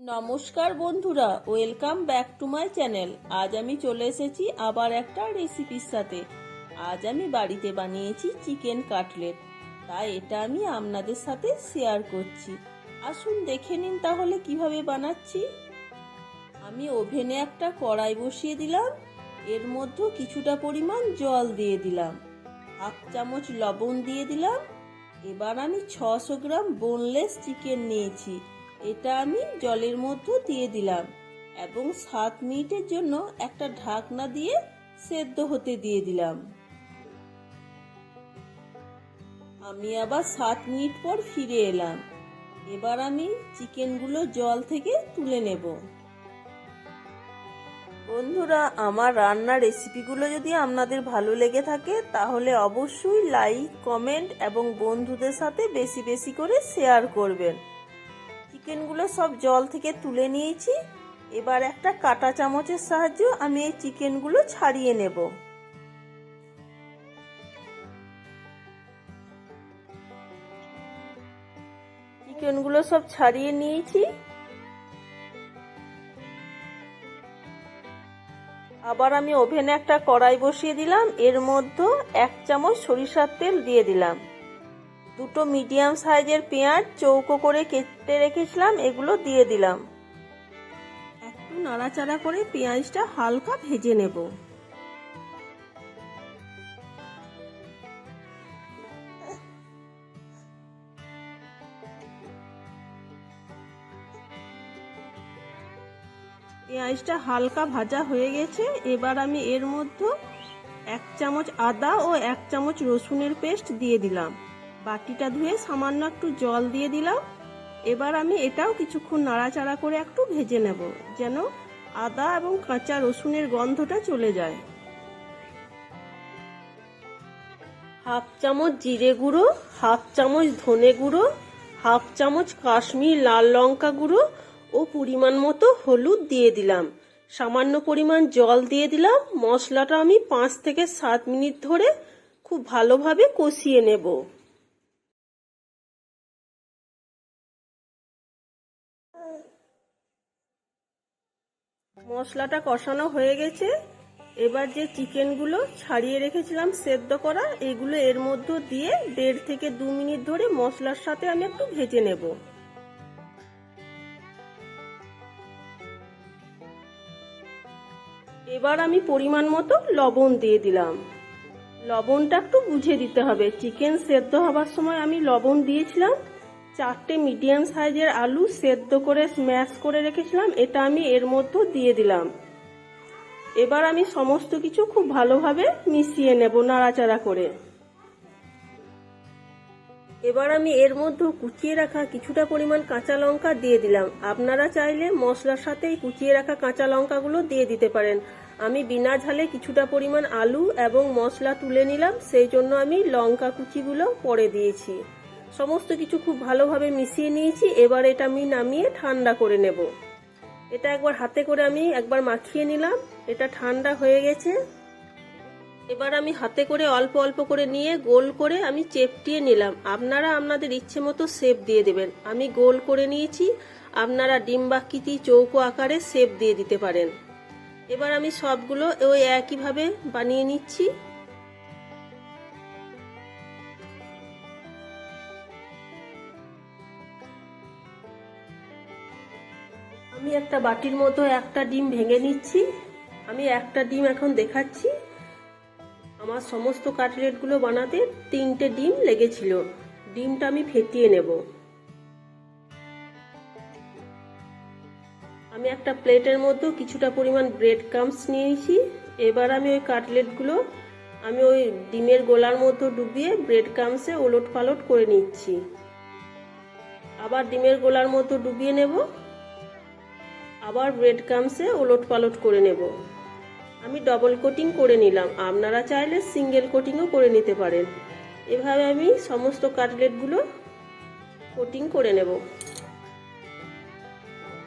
নমস্কার বন্ধুরা welcome back to my channel আজ আমি চলে এসেছি আবার একটা রেসিপির সাথে। আজ আমি বাড়িতে বানিয়েছি চিকেন কাটলেট তাই এটা আমি আপনাদের সাথে শেয়ার করছি। আসুন দেখে নিন তাহলে কীভাবে বানাচ্ছি। আমি ওভেনে একটা কড়াই বসিয়ে দিলাম। এর মধ্যে কিছুটা পরিমাণ জল দিয়ে দিলাম। হাফ চামচ লবণ দিয়ে দিলাম। এবার আমি ছশো গ্রাম বোনলেস চিকেন নিয়েছি। এটা আমি জলের মধ্যে দিয়ে দিলাম এবং সাত মিনিটের জন্য একটা ঢাকনা দিয়ে সেদ্ধ হতে দিয়ে দিলাম। আমি আবার সাত মিনিট পর ফিরে এলাম। এবার আমি চিকেনগুলো জল থেকে তুলে নেব। বন্ধুরা, আমার রান্নার রেসিপিগুলো যদি আপনাদের ভালো লেগে থাকে, তাহলে অবশ্যই লাইক, কমেন্ট এবং বন্ধুদের সাথে বেশি বেশি করে শেয়ার করবেন। চিকেনগুলো সব জল থেকে তুলে নিয়েছি। এবার একটা কাটা চামচের সাহায্যে আমি এই চিকেনগুলো ছাড়িয়ে নেব। চিকেনগুলো সব ছাড়িয়ে নিয়েছি। আবার আমি ওভেনে একটা কড়াই বসিয়ে দিলাম। এর মধ্যে এক চামচ সরিষার তেল দিয়ে দিলাম। দুটো মিডিয়াম সাইজের পেঁয়াজ চৌকো করে কেটে রেখেছিলাম, এগুলো দিয়ে দিলাম। একটু নাড়াচাড়া করে পেঁয়াজটা হালকা ভেজে নেব। পেঁয়াজটা হালকা ভাজা হয়ে গেছে, এবার আমি এর মধ্যে এক চামচ আদা ও এক চামচ রসুনের পেস্ট দিয়ে দিলাম। বাটিটা ধুয়ে সামান্য একটু জল দিয়ে দিলাম। এবার আমি এটাও কিছুক্ষণ নাড়াচাড়া করে একটু ভেজে নেব, যেন আদা এবং কাঁচা রসুনের গন্ধটা চলে যায়। হাফ চামচ জিরে গুঁড়ো, হাফ চামচ ধনে গুঁড়ো, হাফ চামচ কাশ্মীর লাল লঙ্কা গুঁড়ো ও পরিমাণ মতো হলুদ দিয়ে দিলাম। সামান্য পরিমাণ জল দিয়ে দিলাম। মশলাটা আমি পাঁচ থেকে সাত মিনিট ধরে খুব ভালোভাবে কষিয়ে নেব। মশলাটা কষানো হয়ে গেছে। এবার যে চিকেনগুলো ছাড়িয়ে রেখেছিলাম সেদ্ধ করা, এগুলো এর মধ্যে দিয়ে দেড় থেকে দু মিনিট ধরে মশলার সাথে আমি একটু ভেজে নেব। এবার আমি পরিমাণ মতো লবণ দিয়ে দিলাম। লবণটা একটু বুঝে দিতে হবে। চিকেন সেদ্ধ হবার সময় আমি লবণ দিয়েছিলাম। চারটে মিডিয়াম সাইজের আলু সেদ্ধ করে স্ম্যাশ করে রেখেছিলাম, এটা আমি এর মধ্যে দিয়ে দিলাম। এবার আমি সমস্ত কিছু খুব ভালোভাবে মিশিয়ে নেব নাড়াচাড়া করে। এবার আমি এর মধ্যে কুচিয়ে রাখা কিছুটা পরিমাণ কাঁচা লঙ্কা দিয়ে দিলাম। আপনারা চাইলে মশলার সাথে কুচিয়ে রাখা কাঁচা লঙ্কাগুলো দিয়ে দিতে পারেন। আমি বিনা ঝালে কিছুটা পরিমাণ আলু এবং মশলা তুলে নিলাম, সেই জন্য আমি লঙ্কা কুচিগুলো পরে দিয়েছি। সমস্ত কিছু খুব ভালোভাবে মিশিয়ে নিয়েছি, এবার এটা আমি নামিয়ে ঠান্ডা করে নেব। এটা একবার হাতে করে আমি একবার মাখিয়ে নিলাম, এটা ঠান্ডা হয়ে গেছে। এবার আমি হাতে করে অল্প অল্প করে নিয়ে গোল করে আমি চেপটিয়ে নিলাম। আপনারা আপনাদের ইচ্ছে মতো শেপ দিয়ে দেবেন। আমি গোল করে নিয়েছি, আপনারা ডিম্বাকৃতি চৌকো আকারে শেপ দিয়ে দিতে পারেন। এবার আমি সবগুলো ওই একইভাবে বানিয়ে নিচ্ছি। আমি একটা বাটির মতো একটা ডিম ভেঙে নিচ্ছি। আমি একটা ডিম এখন দেখাচ্ছি। আমার সমস্ত কাটলেটগুলো বানাতে তিনটে ডিম লেগেছিল। ডিমটা আমি ফেটিয়ে নেব। আমি একটা প্লেটের মধ্যে কিছুটা পরিমাণ ব্রেড ক্রামস নিয়েছি। এবার আমি ওই কাটলেটগুলো আমি ওই ডিমের গোলার মধ্যে ডুবিয়ে ব্রেড ক্রামসে ওলট পালট করে নিচ্ছি। আবার ডিমের গোলার মধ্যে ডুবিয়ে নেব। আবার ব্রেড ক্রামসে ওলট পালট করে নেব। আমি ডবল কোটিং করে নিলাম। আপনারা চাইলে সিঙ্গেল কোটিংও করে নিতে পারেন। এভাবে আমি সমস্ত কাটলেটগুলো কোটিং করে নেব।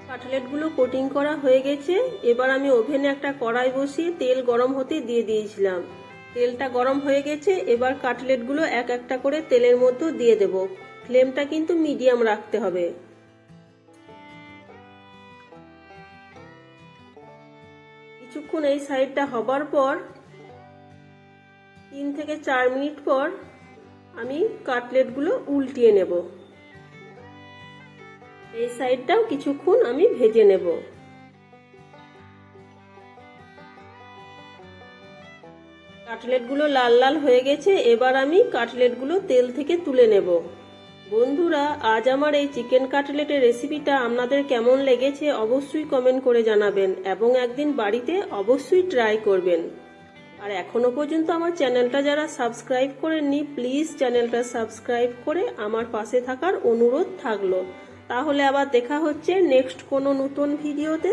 কাটলেটগুলো কোটিং করা হয়ে গেছে। এবার আমি ওভেনে একটা কড়াই বসিয়ে তেল গরম হতে দিয়ে দিয়েছিলাম। তেলটা গরম হয়ে গেছে। এবার কাটলেটগুলো এক একটা করে তেলের মধ্যে দিয়ে দেব। ফ্লেমটা কিন্তু মিডিয়াম রাখতে হবে। কিছুক্ষণ এই সাইডটা হবার পর, তিন থেকে চার মিনিট পর আমি কাটলেটগুলো উল্টিয়ে নেব। এই সাইডটাও কিছুক্ষণ আমি ভেজে নেব। কাটলেটগুলো লাল লাল হয়ে গেছে, এবার আমি কাটলেটগুলো তেল থেকে তুলে নেব। বন্ধুরা, আজ আমার এই চিকেন কাটলেটের রেসিপিটা আপনাদের কেমন লেগেছে অবশ্যই কমেন্ট করে জানাবেন এবং একদিন বাড়িতে অবশ্যই ট্রাই করবেন। আর এখনও পর্যন্ত আমার চ্যানেলটা যারা সাবস্ক্রাইব করেননি, প্লিজ চ্যানেলটা সাবস্ক্রাইব করে আমার পাশে থাকার অনুরোধ থাকল। তাহলে আবার দেখা হচ্ছে নেক্সট কোনো নতুন ভিডিওতে।